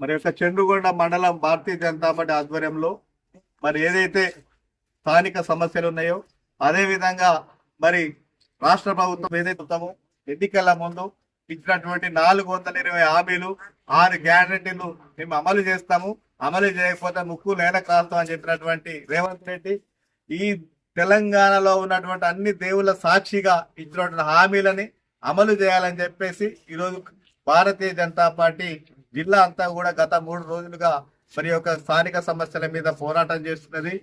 మరి యొక్క చెండుగొండ మండలం భారతీయ జనతా పార్టీ ఆధ్వర్యంలో మరి ఏదైతే స్థానిక సమస్యలు ఉన్నాయో అదేవిధంగా మరి రాష్ట్ర ప్రభుత్వం ఏదైతే ఉంటామో ఎన్నికల ముందు ఇచ్చినటువంటి నాలుగు వందల ఇరవై హామీలు ఆరు గ్యారంటీలు మేము అమలు చేస్తాము. అమలు చేయకపోతే ముక్కు నేల కాస్తాం అని చెప్పినటువంటి రేవంత్ రెడ్డి ఈ తెలంగాణలో ఉన్నటువంటి అన్ని దేవుళ్ళ సాక్షిగా ఇచ్చినటువంటి హామీలని అమలు చేయాలని చెప్పేసి ఈరోజు భారతీయ జనతా పార్టీ జిల్లా అంతా కూడా గత మూడు రోజులుగా మరి యొక్క స్థానిక సమస్యల మీద పోరాటం చేస్తున్నది.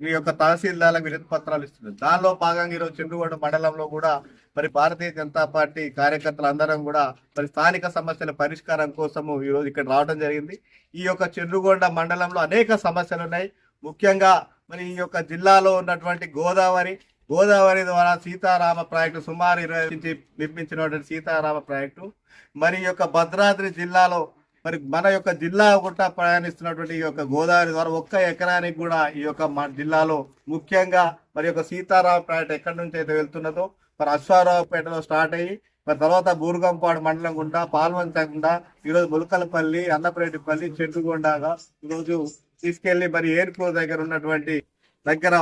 ఈ యొక్క తహసీల్దార్లకు వినతి పత్రాలు ఇస్తున్నది. దానిలో భాగంగా ఈరోజు చెండుగొండ మండలంలో కూడా మరి భారతీయ జనతా పార్టీ కార్యకర్తలు అందరం కూడా మరి స్థానిక సమస్యల పరిష్కారం కోసము ఈ రోజు ఇక్కడ రావడం జరిగింది. ఈ యొక్క చెండుగొండ మండలంలో అనేక సమస్యలు ఉన్నాయి. ముఖ్యంగా మరి ఈ యొక్క జిల్లాలో ఉన్నటువంటి గోదావరి గోదావరి ద్వారా సీతారామ ప్రాజెక్టు సుమారు ఇరవై నుంచి నిర్మించినటువంటి సీతారామ ప్రాజెక్టు. మరి ఈ యొక్క భద్రాద్రి జిల్లాలో మరి మన యొక్క జిల్లా గుట్ట ప్రయాణిస్తున్నటువంటి ఈ యొక్క గోదావరి ద్వారా ఒక్క ఎకరానికి కూడా ఈ యొక్క మన జిల్లాలో ముఖ్యంగా మరి యొక్క సీతారామ ఎక్కడి నుంచి అయితే వెళ్తున్నదో మరి అశ్వారావుపేటలో స్టార్ట్ అయ్యి మరి తర్వాత బూరుగంపాడు మండలం గుండా పాల్వంచకుండా ఈరోజు ములకలపల్లి అన్నపరెడ్డిపల్లి చెట్టుగొండగా ఈరోజు తీసుకెళ్ళి మరి ఎయిర్పోర్ట్ దగ్గర ఉన్నటువంటి దగ్గర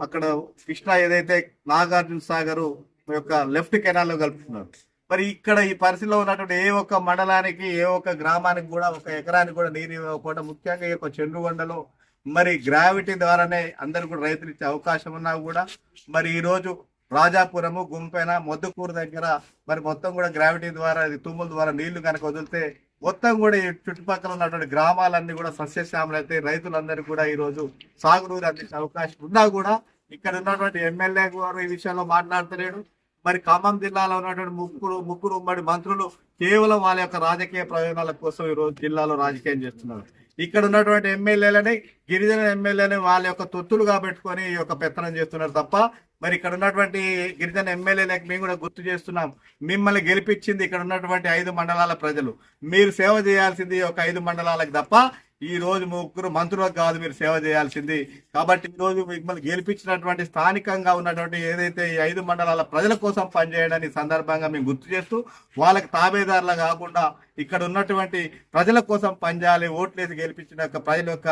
అక్కడ కృష్ణ ఏదైతే నాగార్జున సాగర్ యొక్క లెఫ్ట్ కెనాల్లో కలుపుతున్నారు. మరి ఇక్కడ ఈ పరిస్థితిలో ఉన్నటువంటి ఏ ఒక్క మండలానికి ఏ ఒక్క గ్రామానికి కూడా ఒక ఎకరానికి కూడా నీరు ఇవ్వకపోవడం ముఖ్యంగా ఈ యొక్క చెండుగొండలో మరి గ్రావిటీ ద్వారానే అందరు కూడా రైతులు ఇచ్చే అవకాశం ఉన్నా కూడా మరి ఈరోజు రాజాపురము గుంపెన మొద్దుకూరు దగ్గర మరి మొత్తం కూడా గ్రావిటీ ద్వారా తుమ్ముల ద్వారా నీళ్ళు కనుక వదిలితే మొత్తం కూడా ఈ చుట్టుపక్కల ఉన్నటువంటి గ్రామాలన్నీ కూడా సస్యశ్యామలైతే రైతులందరూ కూడా ఈరోజు సాగునీరు అందించే అవకాశం ఉన్నా కూడా ఇక్కడ ఉన్నటువంటి ఎమ్మెల్యే గారు ఈ విషయంలో మాట్లాడతలేడు. మరి ఖమ్మం జిల్లాలో ఉన్నటువంటి ముగ్గురు ముగ్గురు ఉమ్మడి మంత్రులు కేవలం వాళ్ళ యొక్క రాజకీయ ప్రయోజనాల కోసం ఈ రోజు జిల్లాలో రాజకీయం చేస్తున్నారు. ఇక్కడ ఉన్నటువంటి ఎమ్మెల్యేలని గిరిజన ఎమ్మెల్యేని వాళ్ళ యొక్క తొత్తులుగా పెట్టుకొని ఈ యొక్క పెత్తనం చేస్తున్నారు తప్ప మరి ఇక్కడ ఉన్నటువంటి గిరిజన ఎమ్మెల్యేలకు మేము కూడా గుర్తు చేస్తున్నాం. మిమ్మల్ని గెలిపించింది ఇక్కడ ఉన్నటువంటి ఐదు మండలాల ప్రజలు. మీరు సేవ చేయాల్సింది ఈ యొక్క ఐదు మండలాలకు తప్ప ఈ రోజు ముగ్గురు మంత్రులకు కాదు మీరు సేవ చేయాల్సింది. కాబట్టి ఈ రోజు మిమ్మల్ని గెలిపించినటువంటి స్థానికంగా ఉన్నటువంటి ఏదైతే ఈ ఐదు మండలాల ప్రజల కోసం పనిచేయడానికి సందర్భంగా మేము గుర్తు చేస్తూ వాళ్ళకి తాబేదారులు కాకుండా ఇక్కడ ఉన్నటువంటి ప్రజల కోసం పనిచేయాలి ఓట్లేసి గెలిపించిన యొక్క ప్రజల యొక్క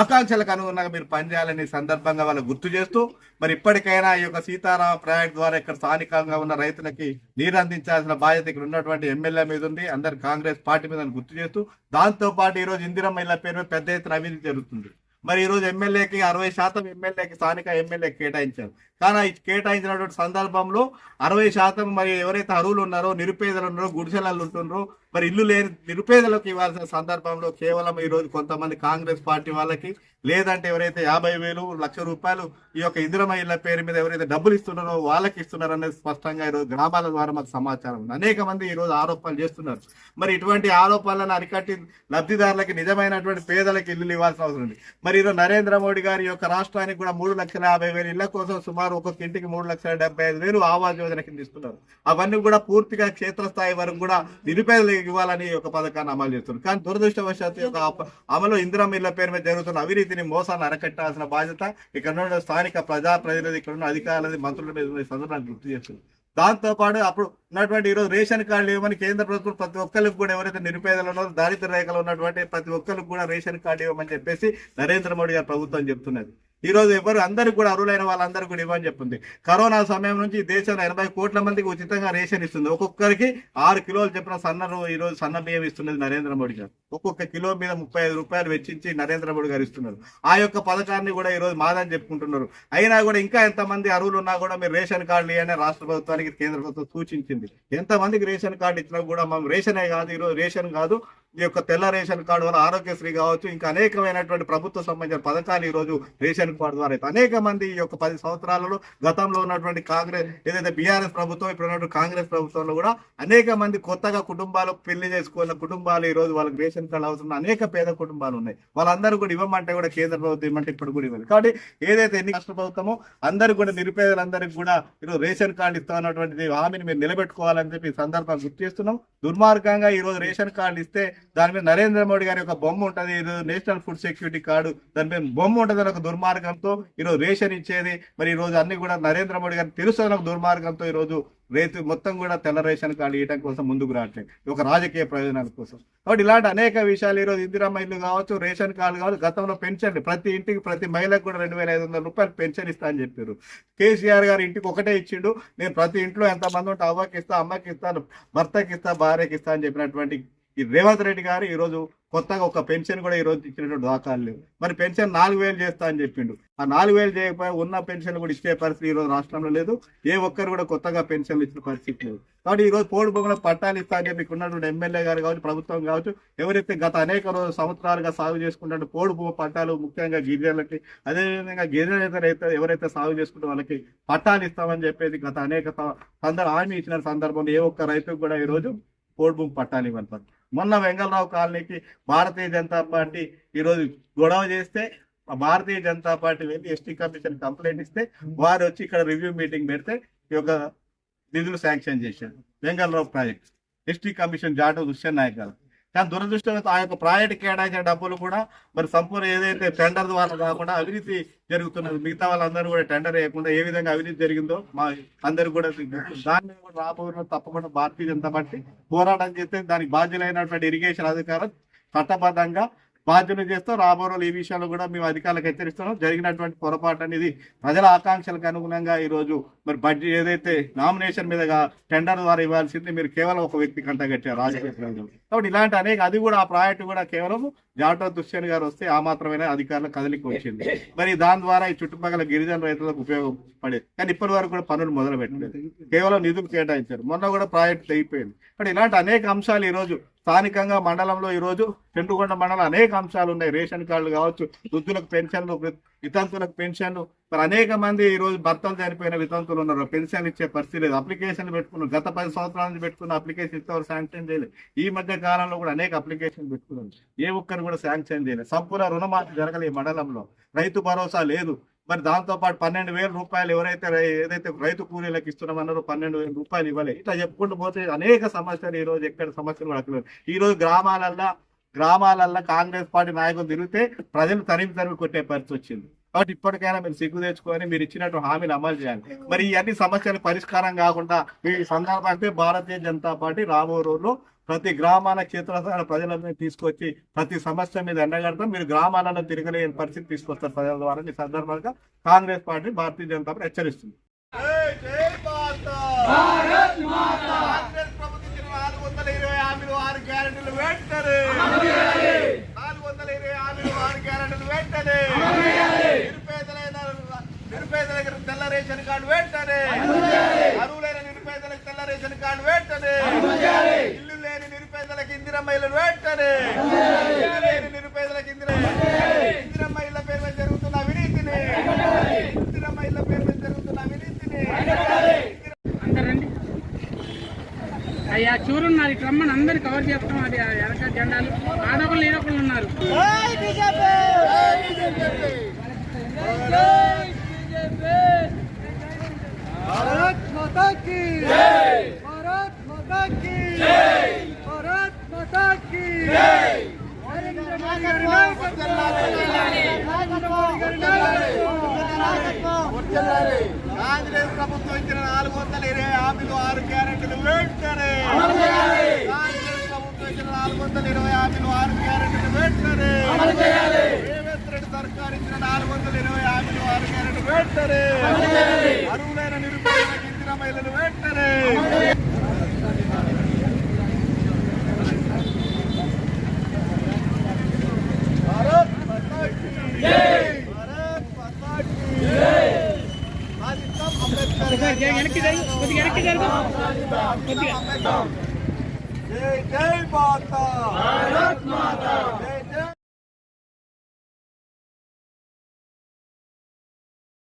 ఆకాంక్షలకు అనుగుణంగా మీరు పనిచేయాలని సందర్భంగా వాళ్ళు గుర్తు చేస్తూ మరి ఇప్పటికైనా ఈ యొక్క సీతారామ ప్రాజెక్ట్ ద్వారా ఇక్కడ స్థానికంగా ఉన్న రైతులకి నీరు అందించాల్సిన బాధ్యత ఇక్కడ ఉన్నటువంటి ఎమ్మెల్యే మీద ఉంది. అందరు కాంగ్రెస్ పార్టీ మీద గుర్తు చేస్తూ దాంతో పాటు ఇందిరమ్మ ఇళ్ళ పేరు పెద్ద ఎత్తున అవినీతి జరుగుతుంది. మరి ఈ రోజు ఎమ్మెల్యేకి అరవై శాతం ఎమ్మెల్యేకి స్థానిక ఎమ్మెల్యే కేటాయించారు. కానీ కేటాయించినటువంటి సందర్భంలో అరవై శాతం మరి ఎవరైతే అరువులు ఉన్నారో నిరుపేదలు ఉన్నారో గుడిసెలలు ఉంటున్నారో మరి ఇల్లు లేని నిరుపేదలకు ఇవ్వాల్సిన సందర్భంలో కేవలం ఈ రోజు కొంతమంది కాంగ్రెస్ పార్టీ వాళ్ళకి లేదంటే ఎవరైతే యాభై వేలు లక్ష రూపాయలు ఈ యొక్క ఇందిరమ ఇళ్ళ పేరు మీద ఎవరైతే డబ్బులు ఇస్తున్నారో వాళ్ళకి ఇస్తున్నారు అనేది స్పష్టంగా ఈ రోజు గ్రామాల ద్వారా మాకు సమాచారం ఉంది. అనేక మంది ఈ రోజు ఆరోపణలు చేస్తున్నారు. మరి ఇటువంటి ఆరోపణలను అరికట్టి లబ్ధిదారులకి నిజమైనటువంటి పేదలకు ఇల్లు ఇవ్వాల్సిన అవసరం ఉంది. మరి ఈరోజు నరేంద్ర మోడీ గారి యొక్క రాష్ట్రానికి కూడా మూడు లక్షల యాభై వేలు ఇళ్ళ కోసం సుమారు ఒక్కొక్క ఇంటికి మూడు లక్షల డెబ్బై ఐదు వేలు ఆవాస్ యోజన కింద ఇస్తున్నారు అవన్నీ కూడా పూర్తిగా క్షేత్రస్థాయి వరకు కూడా నిరుపేదలకు ఇవ్వాలని ఒక పథకాన్ని అమలు చేస్తున్నారు. కానీ దురదృష్టవశాత్తు యొక్క అమలు ఇందిరమ్మ ఇళ్ళ పేరు మీద జరుగుతున్న అవినీతిని మోసాన్ని అరకట్టాల్సిన బాధ్యత ఇక్కడ ఉన్న స్థానిక ప్రజా ప్రతినిధి ఇక్కడ ఉన్న అధికారులది మంత్రుల మీద ఈ సందర్భాన్ని గుర్తు చేస్తుంది. దాంతో పాటు అప్పుడు ఉన్నటువంటి ఈరోజు రేషన్ కార్డులు ఇవ్వమని కేంద్ర ప్రభుత్వం ప్రతి ఒక్కరికి కూడా ఎవరైతే నిరుపేదలు ఉన్నారో దారిద్ర రేఖలో ఉన్నటువంటి ప్రతి ఒక్కరికి కూడా రేషన్ కార్డు ఇవ్వమని చెప్పేసి నరేంద్ర మోడీ గారు ప్రభుత్వం చెప్తున్నది. ఈరోజు ఎవరు అందరికి కూడా అరువులైన వాళ్ళందరూ కూడా ఇవ్వని చెప్పింది. కరోనా సమయం నుంచి దేశంలో ఎనభై కోట్ల మందికి ఉచితంగా రేషన్ ఇస్తుంది. ఒక్కొక్కరికి ఆరు కిలోలు చెప్పిన సన్న ఈరోజు సన్న బియ్యం ఇస్తున్నది నరేంద్ర మోడీ గారు. ఒక్కొక్క కిలో మీద ముప్పై ఐదు రూపాయలు వెచ్చించి నరేంద్ర మోడీ గారు ఇస్తున్నారు. ఆ యొక్క పథకాన్ని కూడా ఈ రోజు మాదని చెప్పుకుంటున్నారు. అయినా కూడా ఇంకా ఎంతమంది అరువులు ఉన్నా కూడా మీరు రేషన్ కార్డులు ఇవ్వని రాష్ట్ర ప్రభుత్వానికి కేంద్ర ప్రభుత్వం సూచించింది. ఎంతమందికి రేషన్ కార్డు ఇచ్చినా కూడా మనం రేషనే కాదు. ఈరోజు రేషన్ కాదు. ఈ యొక్క తెల్ల రేషన్ కార్డు వల్ల ఆరోగ్యశ్రీ కావచ్చు ఇంకా అనేకమైనటువంటి ప్రభుత్వ సంబంధించిన పథకాలు ఈ రోజు రేషన్ కార్డు ద్వారా అయితే అనేక మంది ఈ యొక్క పది సంవత్సరాలలో గతంలో ఉన్నటువంటి కాంగ్రెస్ ఏదైతే బీఆర్ఎస్ ప్రభుత్వం ఇప్పుడు ఉన్నటువంటి కాంగ్రెస్ ప్రభుత్వంలో కూడా అనేక మంది కొత్తగా కుటుంబాలు పెళ్ళి చేసుకున్న కుటుంబాలు ఈ రోజు వాళ్ళకి రేషన్ కార్డు అవసరం అనేక పేద కుటుంబాలు ఉన్నాయి. వాళ్ళందరూ కూడా ఇవ్వమంటే కూడా కేంద్ర ప్రభుత్వం ఇవ్వమంటే ఇప్పుడు కూడా ఇవ్వాలి కాబట్టి ఏదైతే ఎన్ని రాష్ట్ర ప్రభుత్వమో అందరూ కూడా నిరుపేదలందరికీ కూడా ఈరోజు రేషన్ కార్డు ఇస్తా ఉన్నటువంటి హామీని మీరు నిలబెట్టుకోవాలని చెప్పి ఈ సందర్భంగా గుర్తు చేస్తున్నాం. దుర్మార్గంగా ఈ రోజు రేషన్ కార్డు ఇస్తే దాని మీద నరేంద్ర మోడీ గారి యొక్క బొమ్మ ఉంటుంది. ఈరోజు నేషనల్ ఫుడ్ సెక్యూరిటీ కార్డు. దాని మీద బొమ్మ ఉంటుంది అని ఒక దుర్మార్గంతో ఈరోజు రేషన్ ఇచ్చేది. మరి ఈ రోజు అన్ని కూడా నరేంద్ర మోడీ గారికి తెలుసు అని ఒక దుర్మార్గంతో ఈ రోజు రైతు మొత్తం కూడా తెల్ల రేషన్ కార్డు ఇవ్వడం కోసం ముందుకు రావట్లేదు. ఒక రాజకీయ ప్రయోజనాల కోసం. కాబట్టి ఇలాంటి అనేక విషయాలు ఈరోజు ఇందిరమ్మ ఇల్లు కావచ్చు రేషన్ కార్డు కావచ్చు గతంలో పెన్షన్ ప్రతి ఇంటికి ప్రతి మహిళకు కూడా రెండు వేల ఐదు వందల రూపాయలు పెన్షన్ ఇస్తా అని చెప్పారు. కేసీఆర్ గారు ఇంటికి ఒకటే ఇచ్చిండు. నేను ప్రతి ఇంట్లో ఎంత మంది ఉంటే అవ్వకి ఇస్తా అమ్మకి ఇస్తాను భర్తకి ఇస్తా భార్యకి ఇస్తా అని చెప్పినటువంటి ఈ రేవంత్ రెడ్డి గారు ఈరోజు కొత్తగా ఒక పెన్షన్ కూడా ఈ రోజు ఇచ్చినటువంటి దాఖలు లేవు. మరి పెన్షన్ నాలుగు వేలు చేస్తా అని చెప్పిండు. ఆ నాలుగు వేలు చేయకపోయి ఉన్న పెన్షన్ కూడా ఇచ్చే పరిస్థితి ఈ రోజు రాష్ట్రంలో లేదు. ఏ ఒక్కరు కూడా కొత్తగా పెన్షన్లు ఇచ్చిన పరిస్థితి లేదు. కాబట్టి ఈరోజు పోడు భూములకు పట్టాలు ఇస్తా అని చెప్పి ఉన్నటువంటి ఎమ్మెల్యే గారు కావచ్చు ప్రభుత్వం కావచ్చు ఎవరైతే గత అనేక రోజు సంవత్సరాలుగా సాగు చేసుకున్నట్టు పోడు భూమి పట్టాలు ముఖ్యంగా గిరిజనులకి అదేవిధంగా గిరిజన రైతు ఎవరైతే సాగు చేసుకుంటే వాళ్ళకి పట్టాలు ఇస్తామని చెప్పేసి గత అనేక సందర్భ హామీ ఇచ్చిన సందర్భంలో ఏ ఒక్క రైతుకు కూడా ఈ రోజు పోడు భూమి పట్టాలు ఇవ్వాలి మొన్న వెంగళరావు కాలనీకి భారతీయ జనతా పార్టీ ఈరోజు గొడవ చేస్తే భారతీయ జనతా పార్టీ వెళ్ళి ఎస్టీ కమిషన్ కంప్లైంట్ ఇస్తే వారు వచ్చి ఇక్కడ రివ్యూ మీటింగ్ పెడితే ఈ యొక్క నిధులు శాంక్షన్ చేశారు. Vengalarao project. ST commission Jatoth Dushyan Naik garu కానీ దురదృష్టం ఆ యొక్క ప్రాజెక్ట్ కేటాయించిన డబ్బులు కూడా మరి సంపూర్ణ ఏదైతే టెండర్ ద్వారా కాకుండా అవినీతి జరుగుతున్నది మిగతా వాళ్ళందరూ కూడా టెండర్ వేయకుండా ఏ విధంగా అవినీతి జరిగిందో మా అందరు కూడా దాని మీద కూడా రాబోయే తప్పకుండా భారతీయ జనతా పార్టీ పోరాటం చేస్తే దానికి బాధ్యులైనటువంటి ఇరిగేషన్ అధికారం చట్టబద్ధంగా బాధ్యత చేస్తాం. రాబో రోజులు ఈ విషయంలో కూడా మేము అధికారులకు హెచ్చరిస్తున్నాం. జరిగినటువంటి పొరపాటు అనేది ప్రజల ఆకాంక్షలకు అనుగుణంగా ఈ రోజు మరి బడ్జెట్ ఏదైతే నామినేషన్ మీదగా టెండర్ ద్వారా ఇవ్వాల్సింది మీరు కేవలం ఒక వ్యక్తి కంటగట్టారు రాజకీయ కాబట్టి ఇలాంటి అనేక అది కూడా ఆ ప్రాజెక్ట్ కూడా కేవలం జాటో దుష్యన్ గారు వస్తే ఆ మాత్రమే అధికారుల కదలికి వచ్చింది. మరి దాని ద్వారా ఈ చుట్టుపక్కల గిరిజన రైతులకు ఉపయోగపడేది కానీ ఇప్పటి వరకు కూడా పనులు మొదలు పెట్టలేదు కేవలం నిధులు కేటాయించారు. మొన్న కూడా ప్రాజెక్ట్ అయిపోయింది కానీ ఇలాంటి అనేక అంశాలు ఈ రోజు స్థానికంగా మండలంలో ఈరోజు చెండుగొండ మండలం అనేక అంశాలు ఉన్నాయి. రేషన్ కార్డులు కావచ్చు వృద్ధులకు పెన్షన్లు వితంతులకు పెన్షన్లు. మరి అనేక మంది ఈ రోజు భర్తలు చనిపోయిన వితంతులు ఉన్నారు. పెన్షన్ ఇచ్చే పరిస్థితి లేదు. అప్లికేషన్ పెట్టుకున్నారు. గత పది సంవత్సరాల నుంచి పెట్టుకున్న అప్లికేషన్ ఇంతవరకు శాంక్షన్ చేయలేదు. ఈ మధ్య కాలంలో కూడా అనేక అప్లికేషన్ పెట్టుకున్నారు. ఏ ఒక్కరు కూడా శాంక్షన్ చేయలేదు. సంపూర్ణ రుణమాఫీ జరగలేదు ఈ మండలంలో. రైతు భరోసా లేదు. మరి దాంతో పాటు పన్నెండు వేల రూపాయలు ఎవరైతే ఏదైతే రైతు కూలీలకు ఇస్తున్నామన్నారో పన్నెండు వేల రూపాయలు ఇవ్వలే. ఇట్లా చెప్పుకుంటూ పోతే అనేక సమస్యలు ఈ రోజు ఎక్కడ సమస్యలు కూడా ఈరోజు ఈ రోజు గ్రామాలల్లో గ్రామాలల్లో కాంగ్రెస్ పార్టీ నాయకులు తిరిగితే ప్రజలు తరిమి తరిమి కొట్టే పరిస్థితి వచ్చింది. కాబట్టి ఇప్పటికైనా మీరు సిగ్గు తెచ్చుకొని మీరు ఇచ్చినట్టు హామీలు అమలు చేయాలి. మరి ఇవన్నీ అన్ని సమస్యలు పరిష్కారం కాకుండా ఈ సందర్భంగా భారతీయ జనతా పార్టీ రాబో రోజుల్లో ప్రతి గ్రామాల క్షేత్రస్థాయి ప్రజలందరినీ తీసుకొచ్చి ప్రతి సమస్య మీద ఎండగడతాం మీరు గ్రామాలలో తిరగలేని పరిస్థితి తీసుకొస్తారు ప్రజల ద్వారా. ఈ సందర్భంగా కాంగ్రెస్ పార్టీ భారతీయ జనతా పార్టీ హెచ్చరిస్తుంది. నిరుపేదలైన నిరుపేదలకు తెల్ల రేషన్ కార్డు వెంటనే అరువులైన నిరుపేదలకు తెల్ల రేషన్ కార్డు వెంటనే ఇల్లు లేని నిరుపేదలకు ఇందిరమ్మ ఇల్లు వెంటనే ఇల్లు లేని నిరుపేదలకు ఇందిర ఇందిరమ్మ ఇళ్ళ పేరు మీద జరుగుతున్న అవినీతిని ఇందిరమ్మ ఇళ్ళ పేరు మీద జరుగుతున్న అవినీతిని అందరండి అయ్యా చూరున్నారు. ఇటు రమ్మని అందరు కవర్ చేస్తాం. అది వెనక జెండాలు. ఆడవాళ్ళు ఈడొకళ్ళు ఉన్నారు. భారత్ ప్రభుత్వం ఇచ్చిన నాలుగు వందల ఇరవై హామీలు ఆరు గ్యారెంటీ వెంటనే నాలుగు వందల ఇరవై హామీలు ఆరు గ్యారెంటీలు వెంటనే రేవంత్ రెడ్డి సర్కార్ ఇచ్చిన నాలుగు వందల ఇరవై హామీలు ఆరు గ్యారెంటీలు వెంటనే అరువులైన నిరుపేదలకు ఇచ్చిన మహిళలు వెంటనే భారత్ మాతా కీ జై భారత్ మాతా కీ జై రాజిస్తాం అంబేద్కర్ గారి జై వెనక్కి జరుగు కొద్దిగా వెనక్కి జరుగు. కొద్దిగా. జై జై మాతా. భారత్ మాతా.